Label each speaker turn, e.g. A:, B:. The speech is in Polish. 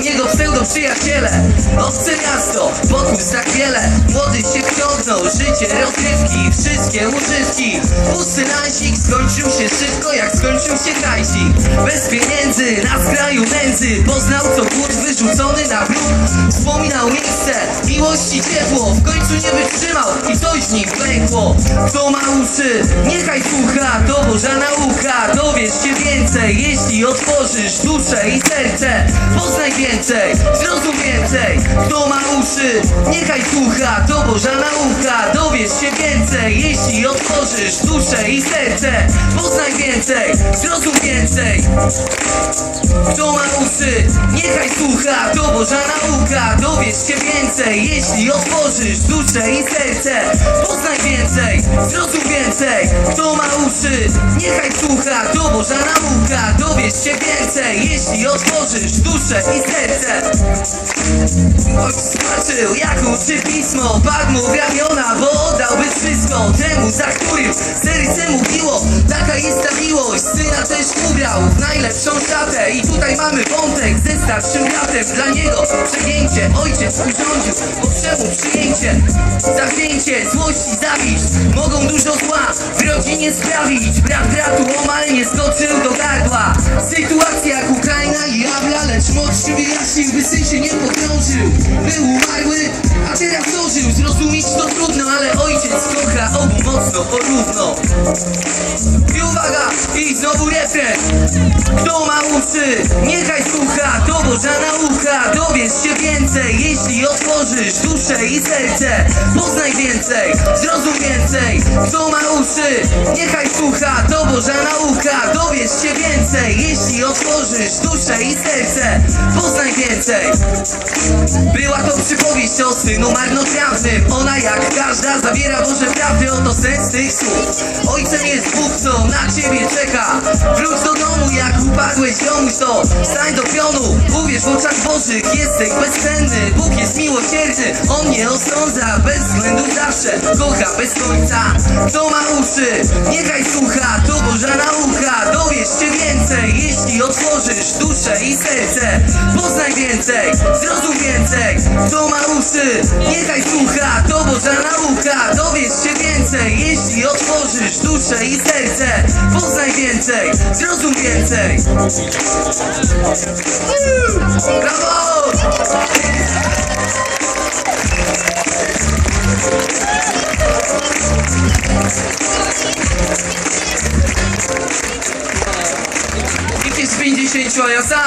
A: niego pseudo przyjaciele. Owce miasto, podpust tak wiele Młody się wciągnął, życie, rozrywki Wszystkie używki. Pusty skończył się szybko jak skończył się hajsik Bez pieniędzy, na skraju nędzy. Poznał co głód wyrzucony na bruk miłości ciepło W końcu nie wytrzymał i coś w nim pękło. Kto ma uszy, niechaj słucha To Boża nauka, dowiesz się więcej Jeśli otworzysz duszę i serce. Poznaj więcej, zrozum więcej. Kto ma uszy, niechaj słucha To Boża nauka, dowiesz się więcej Jeśli otworzysz duszę i serce. Poznaj więcej, zrozum więcej. Kto ma uszy, niechaj słucha To Boża nauka, dowiesz się więcej Jeśli otworzysz duszę i serce. Poznaj więcej, zrozum więcej Kto ma uszy, niechaj słucha To Boża nauka, dowiesz się więcej Jeśli otworzysz duszę i serce. Ojciec zobaczył jak uczy pismo. Padł mu w ramiona, bo oddałby wszystko Temu, za którym serce mu biło Taka jest ubrał W najlepszą szatę. I tutaj mamy wątek Ze starszym bratem, dla niego przegięcie Ojciec urządził, potrzebą przyjęcie. Zawzięcie, złości, zawiść Mogą dużo zła w rodzinie sprawić. Brat bratu omal nie skoczył do gardła. Sytuacja jak Ukraina i Abla Lecz młodszy wyjaśnił, by syn się nie pogrążył Był umarły, a teraz dożył. Zrozumieć to trudno, ale ojciec kocha obu mocno, porówno. I uwaga, i znowu Kto ma uszy, niechaj słucha To Boża nauka, dowiesz się więcej Jeśli otworzysz duszę i serce. Poznaj więcej, zrozum więcej Kto ma uszy, niechaj słucha To Boża nauka, dowiesz się więcej Jeśli otworzysz duszę i serce. Poznaj więcej. Była to przypowieść o synu marnotrawnym. Ona jak każda zawiera Boże prawdy Oto sens tych słów. Ojcem jest Co na ciebie czeka. Wróć do domu, jak upadłeś komuś to. Stań do pionu, uwierz w oczach Bożych Jesteś bezcenny, Bóg jest miłosierny On nie osądza, bez względu zawsze Kocha bez końca. Kto ma uszy, niechaj słucha To Boża nauka, dowiesz się więcej Jeśli otworzysz duszę i serce. Poznaj więcej, zrozum więcej. Kto ma uszy, niechaj słucha To Boża nauka, dowiesz się więcej sztuczę i serce Poznaj więcej, zrozum więcej Brawo! I ty z 50, a ja sam